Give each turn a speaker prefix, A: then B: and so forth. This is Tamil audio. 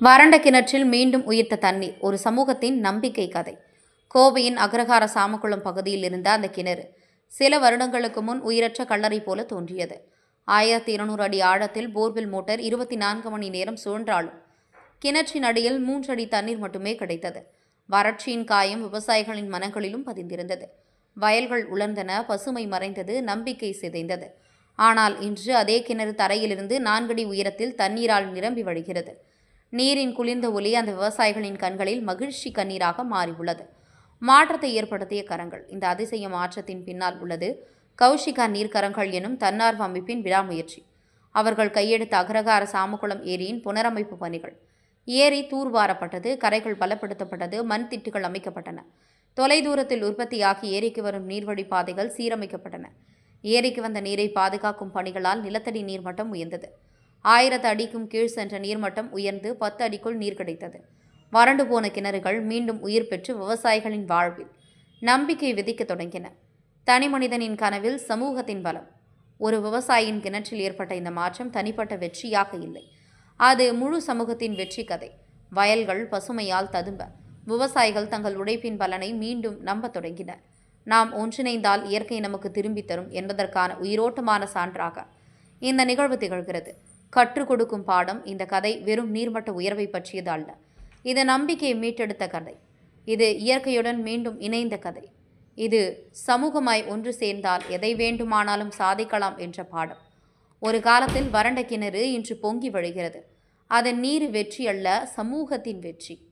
A: வறண்ட கிணற்றில் மீண்டும் உயிர்த்த தண்ணீர் ஒரு சமூகத்தின் நம்பிக்கை கதை. கோவையின் அக்ரஹார சாமக்குளம் பகுதியில் இருந்த அந்த கிணறு சில வருடங்களுக்கு முன் உயிரற்ற கல்லறை போல தோன்றியது. ஆயிரத்தி இருநூறு அடி ஆழத்தில் போர்வெல் மோட்டார் இருபத்தி நான்கு மணி நேரம் சுழன்றாலும் கிணற்றின் அடியில் மூன்றடி தண்ணீர் மட்டுமே கிடைத்தது. வறட்சியின் காயம் விவசாயிகளின் மனங்களிலும் பதிந்திருந்தது. வயல்கள் உலர்ந்தன பசுமை மறைந்தது நம்பிக்கை சிதைந்தது. ஆனால் இன்று அதே கிணறு தரையிலிருந்து நான்கடி உயரத்தில் தண்ணீரால் நிரம்பி வழிகிறது. நீரின் குளிர்ந்த ஒலி அந்த விவசாயிகளின் கண்களில் மகிழ்ச்சி கண்ணீராக மாறியுள்ளது. மாற்றத்தை ஏற்படுத்திய கரங்கள். இந்த அதிசய மாற்றத்தின் பின்னால் உள்ளது கௌஷிகா நீர்க்கரங்கள் எனும் தன்னார்வ அமைப்பின் விடாமுயற்சி. அவர்கள் கையெடுத்த அகரகார சாமக்குளம் ஏரியின் புனரமைப்பு பணிகள். ஏரி தூர்வாரப்பட்டது கரைகள் பலப்படுத்தப்பட்டது மண் திட்டுகள் அமைக்கப்பட்டன. தொலைதூரத்தில் உற்பத்தியாகி ஏரிக்கு வரும் நீர்வழி பாதைகள் சீரமைக்கப்பட்டன. ஏரிக்கு வந்த நீரை பாதுகாக்கும் பணிகளால் நிலத்தடி நீர்மட்டம் உயர்ந்தது. ஆயிரத்து அடிக்கும் கீழ் சென்ற நீர்மட்டம் உயர்ந்து பத்து அடிக்குள் நீர் கிடைத்தது. வறண்டு போன கிணறுகள் மீண்டும் உயிர் பெற்று விவசாயிகளின் வாழ்வில் நம்பிக்கை விதிக்க தொடங்கின. தனி மனிதனின் கனவில் சமூகத்தின் பலம். ஒரு விவசாயியின் கிணற்றில் ஏற்பட்ட இந்த மாற்றம் தனிப்பட்ட வெற்றியாக இல்லை. அது முழு சமூகத்தின் வெற்றி கதை. வயல்கள் பசுமையால் ததும்ப. விவசாயிகள் தங்கள் உழைப்பின் பலனை மீண்டும் நம்பத் தொடங்கினர் நாம் ஒன்றிணைந்தால் இயற்கை நமக்கு திரும்பித் தரும் என்பதற்கான உயிரோட்டமான சான்றாக இந்த நிகழ்வு திகழ்கிறது. கற்றுக் கொடுக்கும் பாடம் இந்த கதை வெறும் நீர்மட்ட உயர்வை பற்றியது அல்ல. இது நம்பிக்கையை மீட்டெடுத்த கதை. இது இயற்கையுடன் மீண்டும் இணைந்த கதை. இது சமூகமாய் ஒன்று சேர்ந்தால் எதை வேண்டுமானாலும் சாதிக்கலாம் என்ற பாடம். ஒரு காலத்தில் வறண்ட கிணறு இன்று பொங்கி வழிகிறது. அதன் நீர் வெற்றி அல்ல சமூகத்தின் வெற்றி.